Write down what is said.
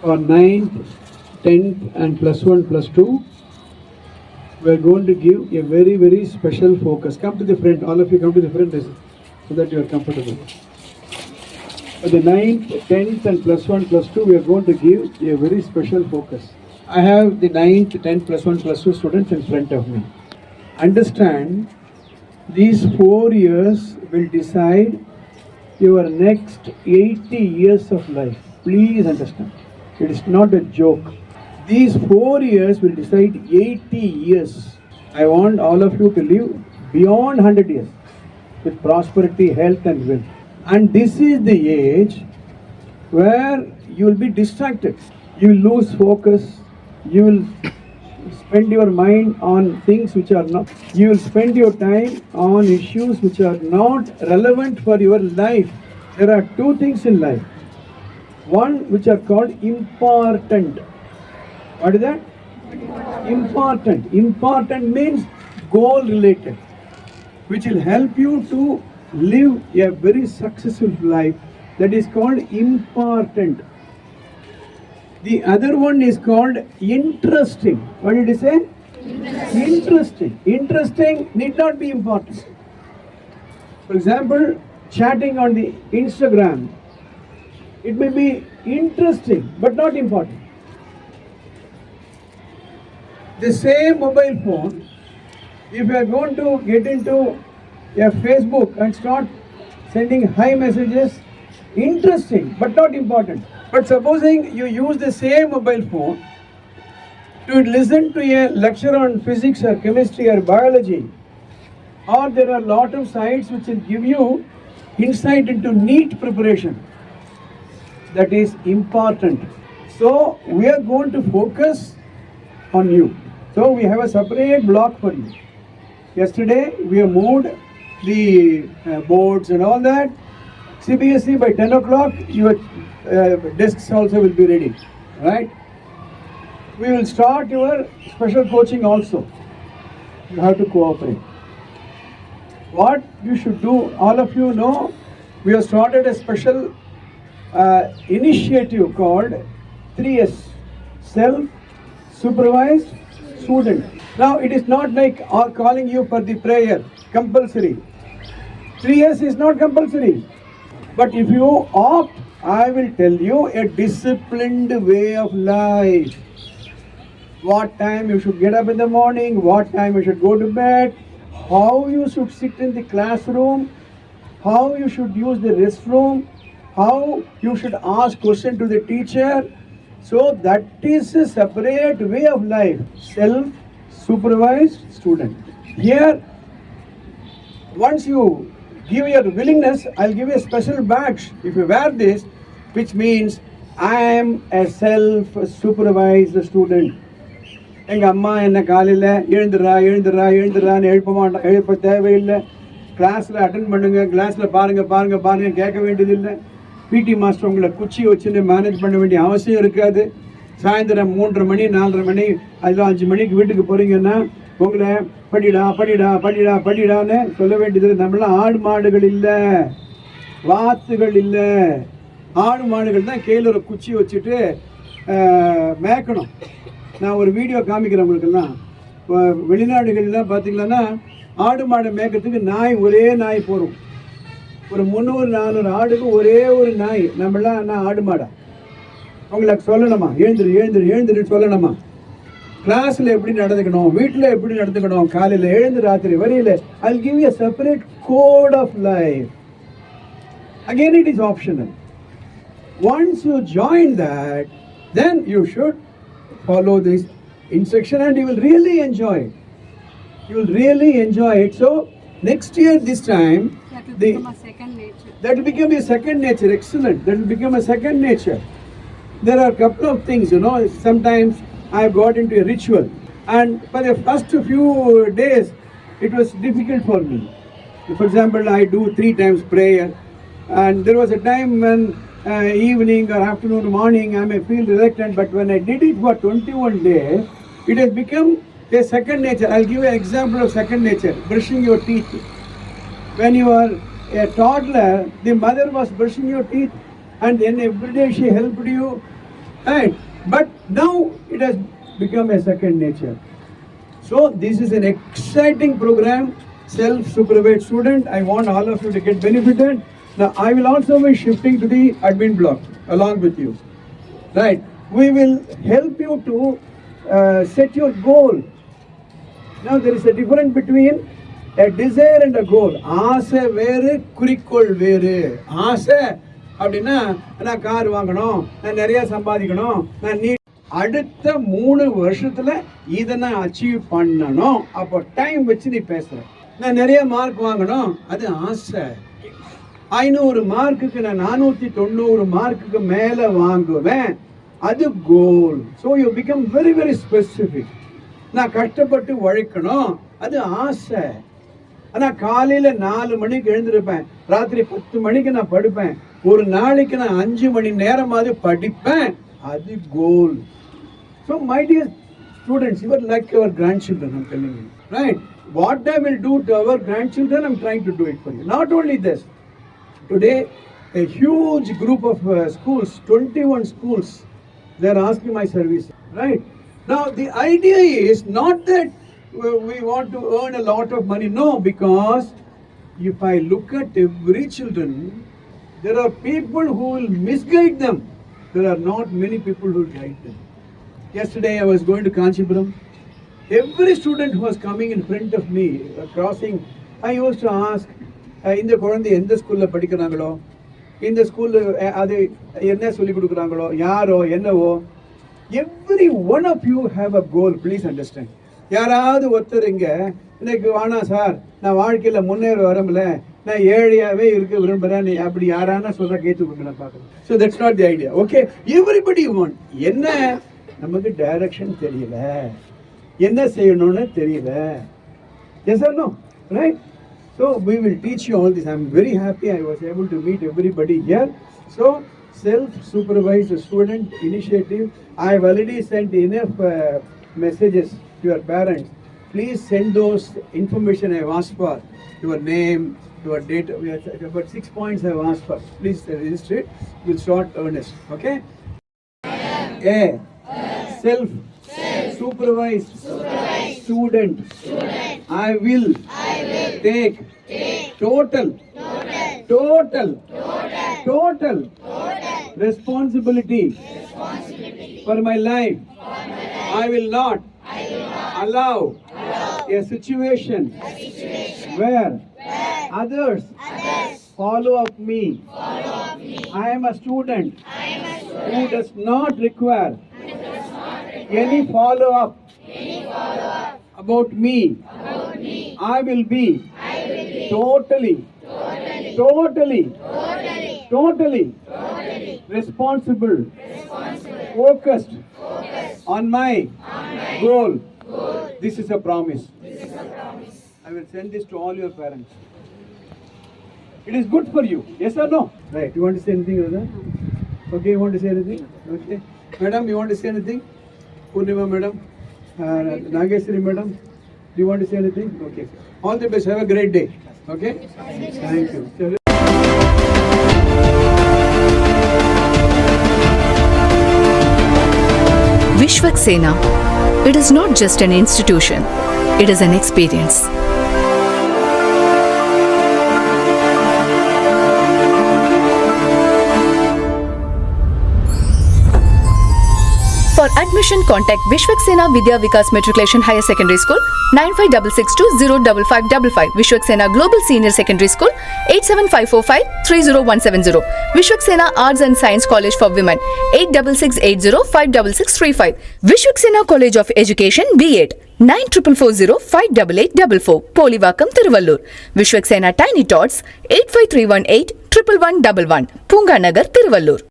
for 9th, 10th, and plus 1, plus 2, we are going to give a very, very special focus. Come to the front, all of you come to the front so that you are comfortable. For the 9th, 10th, and plus 1, plus 2, we are going to give a very special focus. I have the 9th, 10th, plus 1, plus 2 students in front of me. Understand, these four years will decide your next 80 years of life. Please understand. It is not a joke. These four years will decide 80 years. I want all of you to live beyond 100 years with prosperity, health, and wealth. And this is the age where you will be distracted. You will lose focus. You will spend your mind on things which are not. You will spend your time on issues which are not relevant for your life. There are two things in life. One which are called important. What is that? Important. Important means goal related, which will help you to live a very successful life. That is called important. The other one is called interesting. What did he say? Interesting. Interesting need not be important. For example, chatting on the Instagram, it may be interesting but not important. The same mobile phone, if you are going to get into a Facebook and start sending high messages, interesting but not important. But supposing you use the same mobile phone to listen to a lecture on physics or chemistry or biology, or there are a lot of sites which will give you insight into neat preparation that is important. So we are going to focus on you. So we have a separate block for you. Yesterday we have moved the uh, boards and all that. CBSE by 10 o'clock your uh, desks also will be ready, right? We will start your special coaching also. You have to cooperate. What you should do, all of you know, we have started a special uh, initiative called 3S Self Supervised Student. Now, it is not like uh, calling you for the prayer, compulsory. 3S is not compulsory. But if you opt, I will tell you a disciplined way of life. What time you should get up in the morning, what time you should go to bed, how you should sit in the classroom, how you should use the restroom, how you should ask question to the teacher. So that is a separate way of life. Self-supervised student. Here, once you give your willingness, I'll give you a special badge. If you wear this, which means I am a self-supervised student. எங்கள் அம்மா என்ன காலையில் எழுந்துடுறா எழுந்துடுறா எழுந்துடுறான்னு எழுப்ப மாட்டா எழுப்ப தேவையில்லை கிளாஸில் attend பண்ணுங்கள் கிளாஸில் பாருங்கள் பாருங்கள் பாருங்கள் கேட்க வேண்டியதில்லை பிடி மாஸ்டர் உங்களை குச்சி வச்சுன்னு மேனேஜ் பண்ண வேண்டிய அவசியம் இருக்காது. சாயந்தரம் மூன்றரை மணி நாலரை மணி அதில் அஞ்சு மணிக்கு வீட்டுக்கு போகிறீங்கன்னா உங்களை படிடா படிடா படிடா படிடான்னு சொல்ல வேண்டியது நம்மளாம் ஆடு மாடுகள் இல்லை. வாத்துகள் இல்லை. ஆடு மாடுகள் தான் கையில் ஒரு குச்சி வச்சுட்டு மேய்க்கணும். நான் ஒரு வீடியோ காமிக்கிறேன் உங்களுக்கெல்லாம். வ- வெளிநாடுகள்லாம் பார்த்தீங்கன்னா ஆடு மாடை மேய்க்கிறதுக்கு நாய் ஒரே நாய் போகும் ஒரு முந்நூறு நானூறு ஆடுக்கு ஒரே ஒரு நாய். நம்மளாம் நான் ஆடு மாடா? அவங்களுக்கு சொல்லணுமா? எழுந்துரு எழுந்துரு எழுந்துருன்னு சொல்லணுமா? கிளாஸில் எப்படி நடந்துக்கணும்? வீட்டில் எப்படி நடந்துக்கணும்? காலையில் எழுந்து ராத்திரி வரையில் I give a separate code of life again it is optional once you join that then you should follow this instruction and you will really enjoy you will really enjoy it so next year this time That will the become a second nature. that will become a second nature excellent. That will become a second nature. There are a couple of things you know sometimes i have got into a ritual and for the first few days it was difficult for me. For example i do three times prayer and there was a time when uh, evening or afternoon morning i may feel reluctant but when i did it for 21 days it has become a second nature i'll give you an example of second nature brushing your teeth when you are a toddler, the mother was brushing your teeth, and then every day she helped you Right? But now it has become a second nature. So this is an exciting program, self-supervised student. I want all of you to get benefited. Now I will also be shifting to the admin block along with you. Right? We will help you to uh, set your goal. Now there is a difference between a desire and a goal. ஆசை வேறு குறிக்கோள் வேறு. ஆசை அப்படின்னா நான் car வாங்கணும் நான் நிறைய சம்பாதிக்கணும் நான் நீ அடுத்த மூணு வருஷத்துல இதை நான் அச்சீவ் பண்ணணும். அப்போ டைம் வச்சு நீ பேசுற. நான் நிறைய மார்க் வாங்கணும் அது ஆசை. ஐநூறு மார்க்குக்கு நான் நானூத்தி தொண்ணூறு மார்க்குக்கு மேல வாங்குவேன். அது goal so you become very very specific நான் கஷ்டப்பட்டு உழைக்கணும். அது ஆசை. ஆனால் காலையில் நாலு மணிக்கு எழுந்திருப்பேன். ராத்திரி பத்து மணிக்கு நான் படுப்பேன். ஒரு நாளைக்கு நான் அஞ்சு மணி நேரமாவது படிப்பேன். அது goal so my dear students your like your grand children I'm telling you right what I will do to our grand children I'm trying to do it for you not only this today a huge group of uh, schools, 21 schools, they are asking my service. Right? Now, the idea is not that we want to earn a lot of money. No, because if I look at every children, there are people who will misguide them. There are not many people who will guide them. Yesterday, I was going to Kanchipuram. Every student who was coming in front of me, uh, crossing, I used to ask, இந்த குழந்தை எந்த ஸ்கூலில் படிக்கிறாங்களோ இந்த ஸ்கூலில் அது என்ன சொல்லிக் கொடுக்குறாங்களோ யாரோ என்னவோ everyone of you have a goal please understand யாராவது ஒருத்தர் இங்கே இன்னைக்கு வானா சார் நான் வாழ்க்கையில் முன்னேற வரம்பல நான் ஏழையாகவே இருக்க விரும்புகிறேன் நீ அப்படி யாரான சொல்ற கேட்டு கொடுங்க நான் பார்க்குறேன் so that's not the idea okay everybody one என்ன? நமக்கு டைரக்ஷன் தெரியல. என்ன செய்யணும்னு தெரியல. Yes or no right so we will teach you all this I am very happy I was able to meet everybody here so self-supervised student initiative. I have already sent enough uh, messages to your parents. Please send those information I have asked for. Your name, your date. About six points I have asked for. Please register it with short earnest. Okay? A. Self. Supervised. Student. I will. Take. total. Total. Total. Total. Responsibility. For my life. I will not. Allow. A situation. Where. Others. Follow up me. I am a student. Who does not require. Any follow up. About me. I will be. Totally. Totally. Totally. Responsible. Focused. On my goal. This is a promise. I will send this to all your parents. It is good for you. Yes or no? Right. You want to say anything, Radha? Okay, you want to say anything? Okay. Madam, you want to say anything? Purnima, madam. Uh, Nageswari, madam. Do you want to say anything? Okay. All the best. Have a great day. Okay? Thank you. Vishwaksena. It is not just an institution, it is an experience. Contact Vishwak Sena Vidya Vikas matriculation higher secondary school nine five double six two zero double five double five Vishwak Sena global senior secondary school eight seven five four five three zero one seven zero Vishwak Sena arts and science college for women eight double six eight zero five double six three five Vishwak Sena college of education B eight nine triple four zero five double eight double four Polivakkam Tiruvallur Vishwak Sena tiny tots eight five three one eight triple one double one Poonga Nagar Tiruvallur